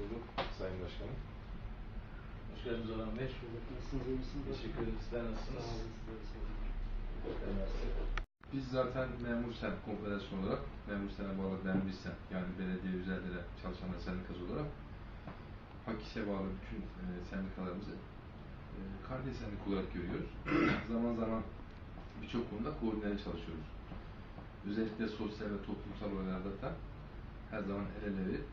bulduk Sayın Başkanım. Hoş geldiniz Orhan Bey. Nasılsınız, iyi misiniz? Teşekkür ederiz. Sizler nasılsınız? Sağ olun? Biz zaten Memur Sen Konfederasyonu olarak Memur Sen'e bağlı Memur Sen yani belediye üzerinde çalışanlar sendikası olarak HAKİS'e bağlı bütün e, sendikalarımızı e, kardeş sendika olarak görüyoruz. zaman zaman birçok konuda koordineli çalışıyoruz. Özellikle sosyal ve toplumsal olaylarda da her zaman el ele verip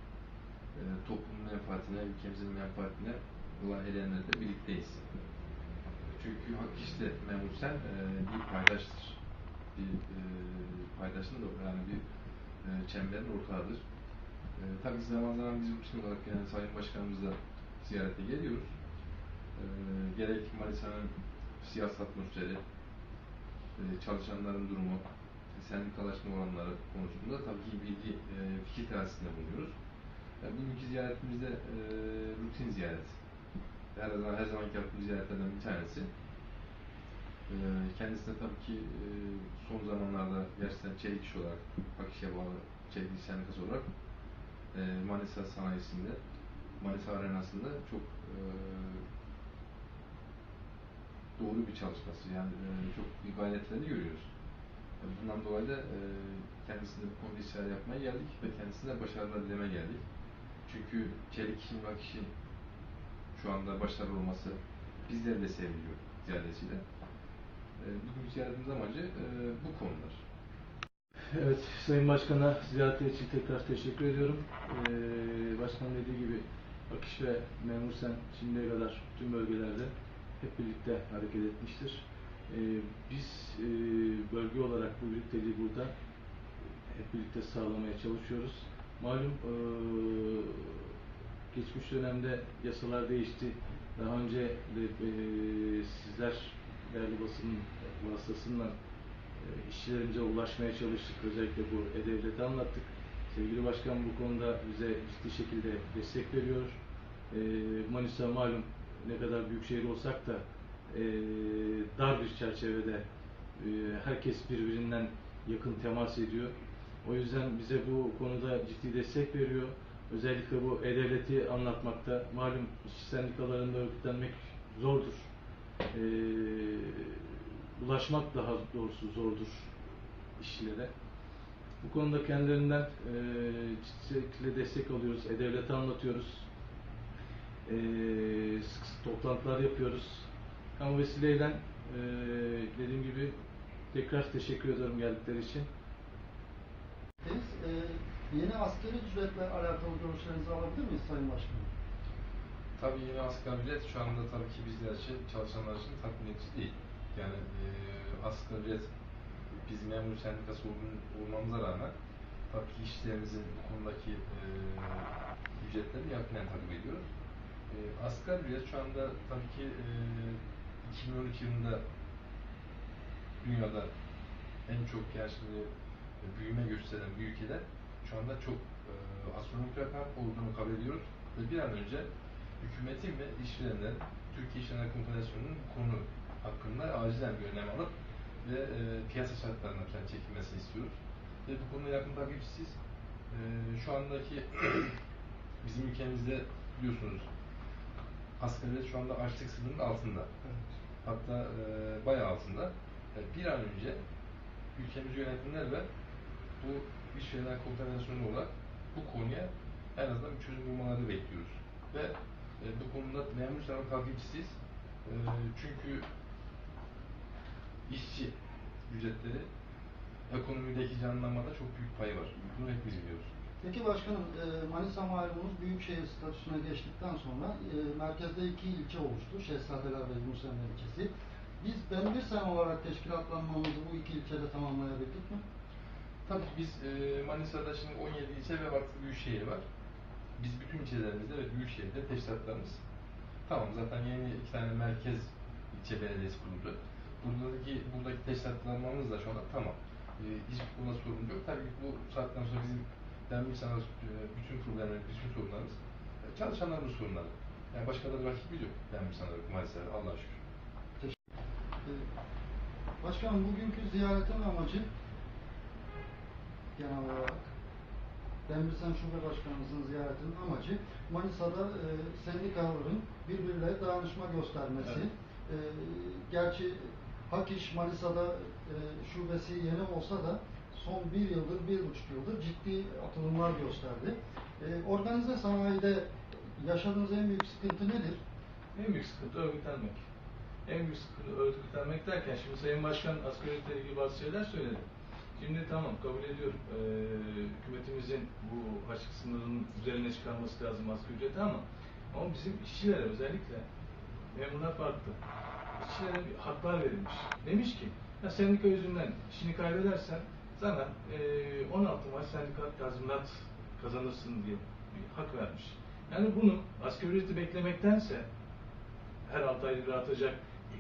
e, toplumun menfaatine, ülkemizin menfaatine olan eylemlerde birlikteyiz. Çünkü hak işte memur sen e, bir paydaştır. Bir e, paydaşın da yani bir e, çemberin ortağıdır. E, tabii zaman zaman biz rutin olarak yani Sayın Başkanımızla ziyarete geliyoruz. E, gerek Manisa'nın siyasi atmosferi, e, çalışanların durumu, sendikalaşma oranları konusunda tabii ki bilgi, e, fikir teatisinde bulunuyoruz. Yani bugünkü ziyaretimizde e, rutin ziyaret. Her zaman her zamanki yaptığımız ziyaretlerden bir tanesi. E, kendisi de tabii ki e, son zamanlarda gerçekten çelik iş olarak, Akiş'e bağlı çelik iş sendikası olarak e, Manisa sanayisinde, Manisa arenasında çok e, doğru bir çalışması. Yani e, çok bir gayretlerini görüyoruz. Bundan dolayı da e, kendisine bu konuda istişare yapmaya geldik ve kendisine başarılar dileme geldik. Çünkü çelik işin, bak işin şu anda başarılı olması bizleri de seviliyor ziyadesiyle. E, bugün ziyaretimiz amacı e, bu konular. Evet, Sayın Başkan'a ziyaretleri için tekrar teşekkür ediyorum. Ee, Başkan dediği gibi Akış ve Memur Sen şimdiye kadar tüm bölgelerde hep birlikte hareket etmiştir. Ee, biz e, bölge olarak bu birlikteliği burada hep birlikte sağlamaya çalışıyoruz. Malum e, geçmiş dönemde yasalar değişti. Daha önce de e, sizler değerli basının vasıtasıyla e, işçilerimize ulaşmaya çalıştık. Özellikle bu E-Devlet'i anlattık. Sevgili Başkan bu konuda bize ciddi şekilde destek veriyor. E, Manisa malum ne kadar büyük şehir olsak da e, dar bir çerçevede e, herkes birbirinden yakın temas ediyor. O yüzden bize bu konuda ciddi destek veriyor. Özellikle bu E-Devlet'i anlatmakta malum işçi sendikalarında örgütlenmek zordur. E, ulaşmak daha doğrusu zordur işçilere. Bu konuda kendilerinden e, ciddi şekilde destek alıyoruz. E-Devlet'i anlatıyoruz. E, sık sık toplantılar yapıyoruz. Ama vesileyle e, dediğim gibi tekrar teşekkür ederim geldikleri için. Yeni askeri ücretle alakalı görüşlerinizi alabilir miyiz Sayın Başkanım? Tabii yeni asgari ücret şu anda tabii ki bizler için, çalışanlar için tatmin edici değil. Yani e, asgari ücret biz memur sendikası olmamıza rağmen tabii ki işçilerimizin bu konudaki e, ücretlerini yakinen takip ediyoruz. E, asgari ücret şu anda tabii ki e, 2013 yılında dünyada en çok yani büyüme gösteren bir ülkede şu anda çok e, astronomik rakam olduğunu kabul ediyoruz ve bir an önce hükümetin ve işverenlerin Türkiye İşverenler Konfederasyonu'nun konu hakkında acilen bir önlem alıp ve e, piyasa şartlarına falan çekilmesini istiyoruz. Ve bu konuda yakın takipçisiyiz. E, şu andaki bizim ülkemizde biliyorsunuz asgari şu anda açlık sınırının altında. Evet. Hatta e, bayağı altında. E, bir an önce ülkemizi yönetenler ve bu işverenler konfederasyonu olarak bu konuya en azından bir çözüm bulmalarını bekliyoruz. Ve e, bu konuda memur sınavı takipçisiyiz. E, çünkü işçi ücretleri ekonomideki canlanmada çok büyük payı var. Bunu hepimiz biliyoruz. Peki başkanım, e, Manisa malumunuz büyükşehir statüsüne geçtikten sonra e, merkezde iki ilçe oluştu. Şehzadeler ve Yunusemre ilçesi. Biz ben bir sen olarak teşkilatlanmamızı bu iki ilçede tamamlayabildik mi? Tabii biz e, Manisa'da şimdi 17 ilçe ve vakti büyükşehir var. Biz bütün ilçelerimizde ve büyükşehirde teşkilatlarımız tamam zaten yeni iki tane merkez ilçe belediyesi kuruldu. Buradaki buradaki teşkilatlanmamız da şu anda tamam. E, hiçbir konuda sorun yok. Tabii bu saatten sonra bizim denmiş sana e, bütün problemlerimiz, bütün sorunlarımız e, çalışanların sorunları. Yani başka da bir rakibi yok denmiş sana maalesef Allah'a şükür. E, başkanım bugünkü ziyaretin amacı genel olarak Demirsen Şube Başkanımızın ziyaretinin amacı Manisa'da e, sendikaların birbirleriyle dayanışma göstermesi. Evet. E, gerçi Hak İş Manisa'da e, şubesi yeni olsa da son bir yıldır, bir buçuk yıldır ciddi atılımlar gösterdi. E, organize sanayide yaşadığınız en büyük sıkıntı nedir? En büyük sıkıntı örgütlenmek. En büyük sıkıntı örgütlenmek derken şimdi Sayın Başkan asgari ücretle ilgili bazı şeyler söyledi. Şimdi tamam kabul ediyorum. Ee, hükümetimizin bu açık sınırının üzerine çıkarması lazım asgari ücreti ama ama bizim işçilere özellikle memurlar farklı. İşçilere bir haklar verilmiş. Demiş ki ya sendika yüzünden işini kaybedersen sana ee, 16 Mart sendika tazminat kazanırsın diye bir hak vermiş. Yani bunu asgari ücreti beklemektense her 6 ayda bir artacak,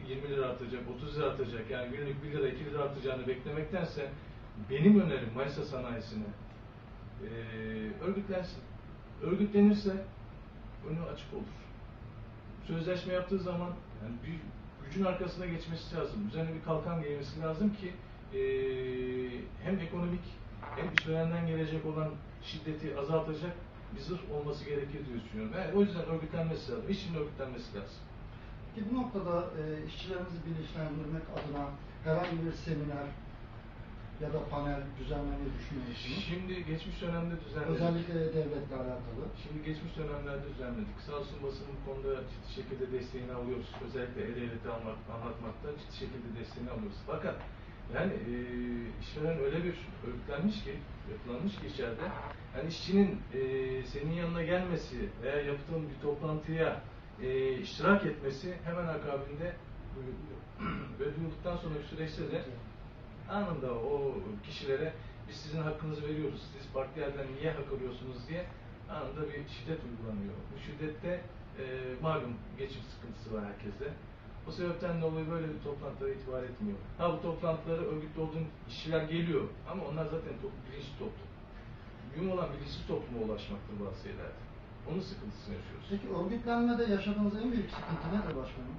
20 lira artacak, 30 lira artacak yani günlük 1 lira 2 lira artacağını beklemektense benim önerim Manisa sanayisine eee örgütlensin. Örgütlenirse önü açık olur. Sözleşme yaptığı zaman yani bir gücün arkasına geçmesi lazım. Üzerine bir kalkan giymesi lazım ki eee, hem ekonomik hem işverenden gelecek olan şiddeti azaltacak bir zırh olması gerekir diye düşünüyorum. Yani o yüzden örgütlenmesi lazım. İşin örgütlenmesi lazım. Peki bu noktada e, işçilerimizi bilinçlendirmek adına herhangi bir seminer ya da panel düzenlemeyi düşünüyorsunuz? Şimdi geçmiş dönemde düzenledik. Özellikle devletle alakalı. Şimdi geçmiş dönemlerde düzenledik. Sağ olsun basın bu konuda ciddi şekilde desteğini alıyoruz. Özellikle E-Devlet'i anlat, anlatmakta ciddi şekilde desteğini alıyoruz. Fakat yani e, işveren öyle bir örgütlenmiş ki, yapılanmış ki içeride, yani işçinin e, senin yanına gelmesi veya yaptığın bir toplantıya e, iştirak etmesi hemen akabinde. Ve duyulduktan sonra bir süreçte de anında o kişilere biz sizin hakkınızı veriyoruz, siz farklı yerden niye hak alıyorsunuz diye anında bir şiddet uygulanıyor. Bu şiddette e, malum geçim sıkıntısı var herkeste. O sebepten dolayı böyle bir toplantılara itibar etmiyor. Ha bu toplantılara örgütlü olduğun işçiler geliyor ama onlar zaten top, bilinçli toplum. Mühim olan bilinçli topluma ulaşmaktır bazı şeylerde. Onun sıkıntısını yaşıyoruz. Peki örgütlenmede yaşadığınız en büyük sıkıntı nedir başkanım?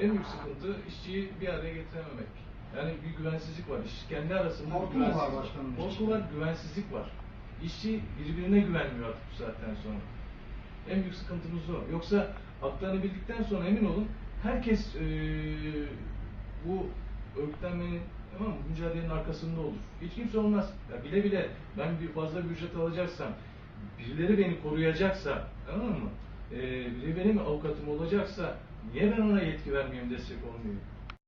En büyük sıkıntı işçiyi bir araya getirememek. Yani bir güvensizlik var. İş kendi arasında Korku bir mu var güvensizlik başkanım Korku var, güvensizlik var. İşçi birbirine güvenmiyor artık bu saatten sonra. En büyük sıkıntımız o. Yoksa haklarını bildikten sonra emin olun herkes eee, bu örgütlenmenin tamam mı, mücadelenin arkasında olur. Hiç kimse olmaz. Ya bile bile ben bir fazla bir ücret alacaksam, birileri beni koruyacaksa, tamam mı? Eee biri benim avukatım olacaksa niye ben ona yetki vermeyeyim, destek olmayayım?